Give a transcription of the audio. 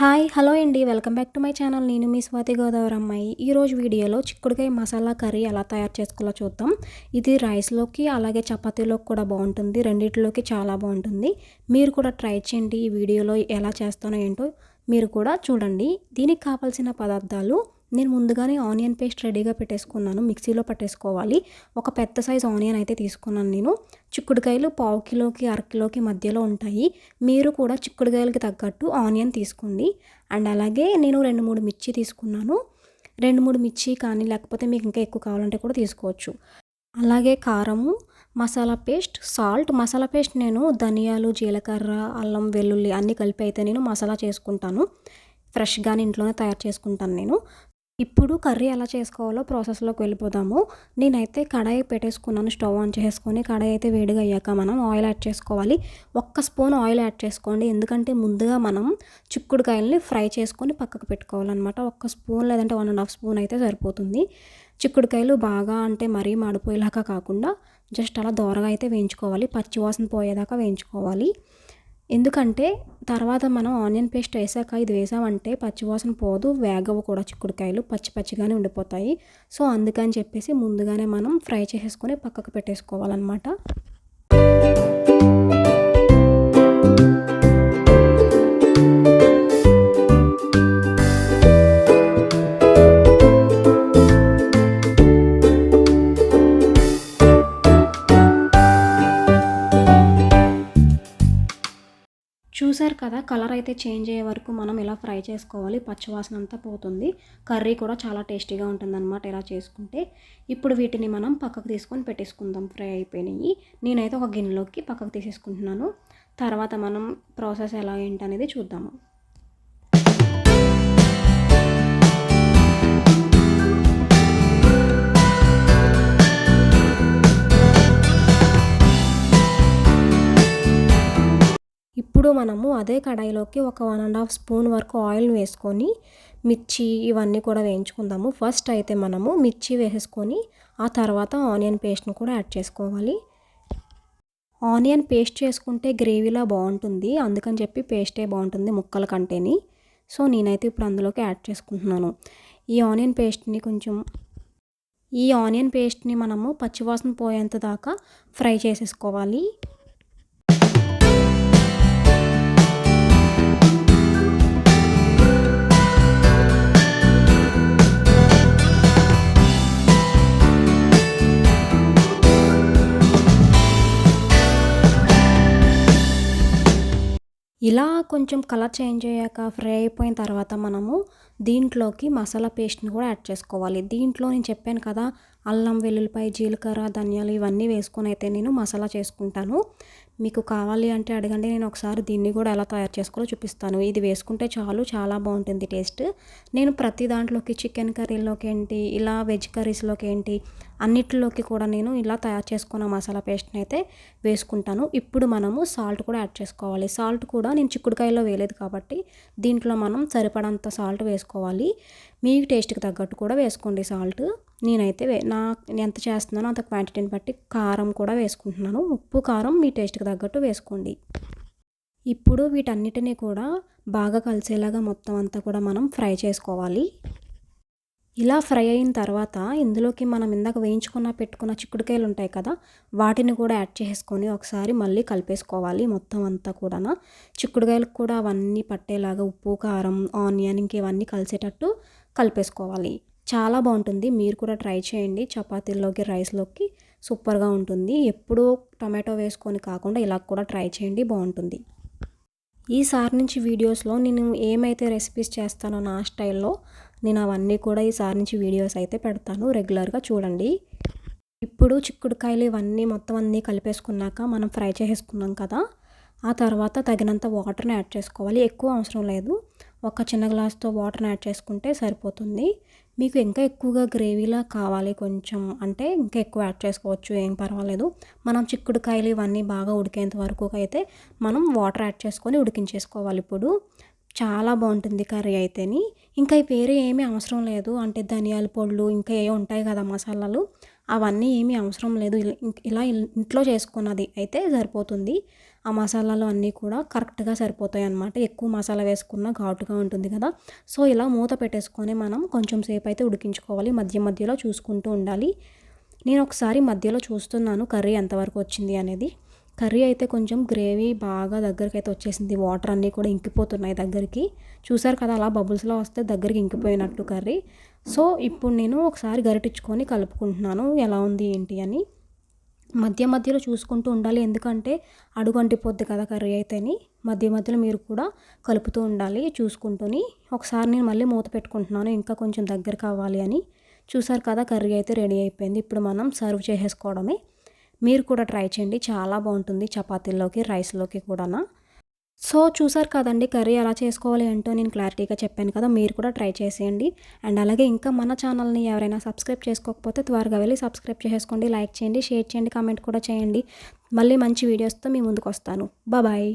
Hi hello అండి. Welcome back to my channel. నేను మీ స్వాతి గోదావరి అమ్మాయి. ఈరోజు వీడియోలో చిక్కుడుకాయ మసాలా కర్రీ ఎలా తయారు చేసుకోవాలో చూద్దాం. ఇది రైస్లోకి అలాగే చపాతీలోకి కూడా బాగుంటుంది. రెండిటిలోకి చాలా బాగుంటుంది. మీరు కూడా ట్రై చేయండి. ఈ వీడియోలో ఎలా చేస్తానో ఏంటో మీరు కూడా చూడండి. దీనికి కావాల్సిన పదార్థాలు నేను ముందుగానే ఆనియన్ పేస్ట్ రెడీగా పెట్టేసుకున్నాను. మిక్సీలో పట్టేసుకోవాలి. ఒక పెద్ద సైజ్ ఆనియన్ అయితే తీసుకున్నాను నేను. చిక్కుడుకాయలు పావు కిలోకి అరకిలోకి మధ్యలో ఉంటాయి. మీరు కూడా చిక్కుడుకాయలకి తగ్గట్టు ఆనియన్ తీసుకోండి. అండ్ అలాగే నేను రెండు మూడు మిర్చి తీసుకున్నాను. రెండు మూడు మిర్చి కానీ లేకపోతే మీకు ఇంకా ఎక్కువ కావాలంటే కూడా తీసుకోవచ్చు. అలాగే కారము masala paste salt. Masala paste నేను ధనియాలు జీలకర్ర అల్లం వెల్లుల్లి అన్నీ కలిపి అయితే నేను మసాలా చేసుకుంటాను. ఫ్రెష్గానే ఇంట్లోనే తయారు చేసుకుంటాను నేను. ఇప్పుడు కర్రీ ఎలా చేసుకోవాలో ప్రాసెస్లోకి వెళ్ళిపోదాము. నేనైతే కడాయి పెట్టేసుకున్నాను స్టవ్ ఆన్ చేసుకొని కడాయి అయితే వేడిగా అయ్యాక మనం ఆయిల్ యాడ్ చేసుకోవాలి. ఒక్క స్పూన్ ఆయిల్ యాడ్ చేసుకోండి ఎందుకంటే ముందుగా మనం చిక్కుడుకాయల్ని ఫ్రై చేసుకొని పక్కకు పెట్టుకోవాలన్నమాట. ఒక్క స్పూన్ లేదంటే వన్ అండ్ హాఫ్ స్పూన్ అయితే సరిపోతుంది. చిక్కుడుకాయలు బాగా అంటే మరీ మాడిపోయేలాగా కాకుండా జస్ట్ అలా దోరగా అయితే వేయించుకోవాలి పచ్చివాసన పోయేదాకా వేయించుకోవాలి. ఎందుకంటే తర్వాత మనం ఆనియన్ పేస్ట్ వేసాక ఇది వేసామంటే పచ్చివాసన పోదు వేగవు కూడా చిక్కుడుకాయలు పచ్చి పచ్చిగానే ఉండిపోతాయి. సో అందుకని చెప్పేసి ముందుగానే మనం ఫ్రై చేసేసుకొని పక్కకు పెట్టేసుకోవాలన్నమాట. చూసారు కదా కలర్ అయితే చేంజ్ అయ్యే వరకు మనం ఇలా ఫ్రై చేసుకోవాలి పచ్చివాసన అంతా పోతుంది. కర్రీ కూడా చాలా టేస్టీగా ఉంటుందన్నమాట ఇలా చేసుకుంటే. ఇప్పుడు వీటిని మనం పక్కకు తీసుకొని పెట్టేసుకుందాం ఫ్రై అయిపోయినాయి. నేనైతే ఒక గిన్నెలోకి పక్కకు తీసేసుకుంటున్నాను. తర్వాత మనం ప్రాసెస్ ఎలా ఏంటనేది చూద్దాము. మనము అదే కడాయిలోకి ఒక వన్ అండ్ హాఫ్ స్పూన్ వరకు ఆయిల్ వేసుకొని మిర్చి ఇవన్నీ కూడా వేయించుకుందాము. ఫస్ట్ అయితే మనము మిర్చి వేసేసుకొని ఆ తర్వాత ఆనియన్ పేస్ట్ని కూడా యాడ్ చేసుకోవాలి. ఆనియన్ పేస్ట్ చేసుకుంటే గ్రేవీలా బాగుంటుంది. అందుకని చెప్పి పేస్టే బాగుంటుంది ముక్కల కంటేని. సో నేనైతే ఇప్పుడు అందులోకి యాడ్ చేసుకుంటున్నాను. ఈ ఆనియన్ పేస్ట్ని కొంచెం ఈ ఆనియన్ పేస్ట్ని మనము పచ్చివాసన పోయేంత దాకా ఫ్రై చేసేసుకోవాలి. ఇలా కొంచెం కలర్ చేంజ్ అయ్యాక ఫ్రై అయిపోయిన తర్వాత మనము దీంట్లోకి మసాలా పేస్ట్ని కూడా యాడ్ చేసుకోవాలి. దీంట్లో నేను చెప్పాను కదా అల్లం వెల్లుల్లిపాయ జీలకర్ర ధనియాలు ఇవన్నీ వేసుకొని అయితే నేను మసాలా చేసుకుంటాను. మీకు కావాలి అంటే అడగండి నేను ఒకసారి దీన్ని కూడా ఎలా తయారు చేసుకోవాలో చూపిస్తాను. ఇది వేసుకుంటే చాలు చాలా బాగుంటుంది టేస్ట్. నేను ప్రతి దాంట్లోకి చికెన్ కర్రీలోకి ఏంటి ఇలా వెజ్ కర్రీస్లోకి ఏంటి అన్నిటిలోకి కూడా నేను ఇలా తయారు చేసుకున్న మసాలా పేస్ట్ని అయితే వేసుకుంటాను. ఇప్పుడు మనము సాల్ట్ కూడా యాడ్ చేసుకోవాలి. సాల్ట్ కూడా నేను చిక్కుడుకాయలో వేయలేదు కాబట్టి దీంట్లో మనం సరిపడంత సాల్ట్ వేసుకోవాలి. మీ టేస్ట్కి తగ్గట్టు కూడా వేసుకోండి సాల్ట్. నేనైతే నా ఎంత చేస్తున్నానో అంత క్వాంటిటీని బట్టి కారం కూడా వేసుకుంటున్నాను. ఉప్పు కారం మీ టేస్ట్కి తగ్గట్టు వేసుకోండి. ఇప్పుడు వీటన్నిటినీ కూడా బాగా కలిసేలాగా మొత్తం అంతా కూడా మనం ఫ్రై చేసుకోవాలి. ఇలా ఫ్రై అయిన తర్వాత ఇందులోకి మనం ఇందాక వేయించుకున్న పెట్టుకున్న చిక్కుడుకాయలు ఉంటాయి కదా వాటిని కూడా యాడ్ చేసుకొని ఒకసారి మళ్ళీ కలిపేసుకోవాలి మొత్తం అంతా కూడా చిక్కుడుకాయలకు కూడా అవన్నీ పట్టేలాగా ఉప్పు కారం ఆనియన్ ఇంకేవన్నీ కలిసేటట్టు కలిపేసుకోవాలి. చాలా బాగుంటుంది. మీరు కూడా ట్రై చేయండి. చపాతీల్లోకి రైస్లోకి సూపర్గా ఉంటుంది. ఎప్పుడూ టమాటో వేసుకొని కాకుండా ఇలా కూడా ట్రై చేయండి. బాగుంటుంది. ఈసారి నుంచి వీడియోస్లో నేను ఏమైతే రెసిపీస్ చేస్తానో నా స్టైల్లో నేను అవన్నీ కూడా ఈసారి నుంచి వీడియోస్ అయితే పెడతాను రెగ్యులర్గా చూడండి. ఇప్పుడు చిక్కుడుకాయలు ఇవన్నీ మొత్తం అన్నీ కలిపేసుకున్నాక మనం ఫ్రై చేసేసుకున్నాం కదా ఆ తర్వాత తగినంత వాటర్ని యాడ్ చేసుకోవాలి. ఎక్కువ అవసరం లేదు. ఒక చిన్న గ్లాస్తో వాటర్ని యాడ్ చేసుకుంటే సరిపోతుంది. మీకు ఇంకా ఎక్కువగా గ్రేవీలా కావాలి కొంచెం అంటే ఇంకా ఎక్కువ యాడ్ చేసుకోవచ్చు ఏం పర్వాలేదు. మనం చిక్కుడుకాయలు ఇవన్నీ బాగా ఉడికేంత వరకు అయితే మనం వాటర్ యాడ్ చేసుకొని ఉడికించేసుకోవాలి ఇప్పుడు. చాలా బాగుంటుంది కర్రీ అయితేని. ఇంకా వేరే ఏమీ అవసరం లేదు. అంటే ధనియాల పొళ్ళు ఇంకా ఏ ఉంటాయి కదా మసాలాలు. అవన్నీ ఏమీ అవసరం లేదు. ఇలా ఇంట్లో చేసుకున్నది అయితే సరిపోతుంది. ఆ మసాలాలు అన్నీ కూడా కరెక్ట్గా సరిపోతాయి అన్నమాట. ఎక్కువ మసాలా వేసుకున్న ఘాటుగా ఉంటుంది కదా. సో ఇలా మూత పెట్టేసుకొని మనం కొంచెం సేపు అయితే ఉడికించుకోవాలి. మధ్య మధ్యలో చూసుకుంటూ ఉండాలి. నేను ఒకసారి మధ్యలో చూస్తున్నాను కర్రీ ఎంతవరకు వచ్చింది అనేది. కర్రీ అయితే కొంచెం గ్రేవీ బాగా దగ్గరికి అయితే వచ్చేసింది. వాటర్ అన్నీ కూడా ఇంకిపోతున్నాయి దగ్గరికి. చూసారు కదా అలా బబుల్స్లో వస్తే దగ్గరికి ఇంకిపోయినట్టు కర్రీ. సో ఇప్పుడు నేను ఒకసారి గరిటిచ్చుకొని కలుపుకుంటున్నాను. ఎలా ఉంది ఏంటి అని. మధ్య మధ్యలో చూసుకుంటూ ఉండాలి. ఎందుకంటే అడుగు అంటిపోద్ది కదా కర్రీ అయితేని. మధ్య మధ్యలో మీరు కూడా కలుపుతూ ఉండాలి చూసుకుంటూని. ఒకసారి నేను మళ్ళీ మూత పెట్టుకుంటున్నాను. ఇంకా కొంచెం దగ్గర కావాలి అని. చూసారు కదా కర్రీ అయితే రెడీ అయిపోయింది. ఇప్పుడు మనం సర్వ్ చేసేసుకోవడమే. మీరు కూడా ట్రై చేయండి. చాలా బాగుంటుంది చపాతీల్లోకి రైస్లోకి కూడా సో చూసారు కదండి కర్రీ ఎలా చేసుకోవాలి ఏంటో నేను క్లారిటీగా చెప్పాను కదా మీరు కూడా ట్రై చేసేయండి. అండ్ అలాగే ఇంకా మన ఛానల్ని ఎవరైనా సబ్స్క్రైబ్ చేసుకోకపోతే త్వరగా వెళ్ళి సబ్స్క్రైబ్ చేసుకోండి లైక్ చేయండి షేర్ చేయండి కామెంట్ కూడా చేయండి. మళ్ళీ మంచి వీడియోస్తో మీ ముందుకు వస్తాను. బాయ్.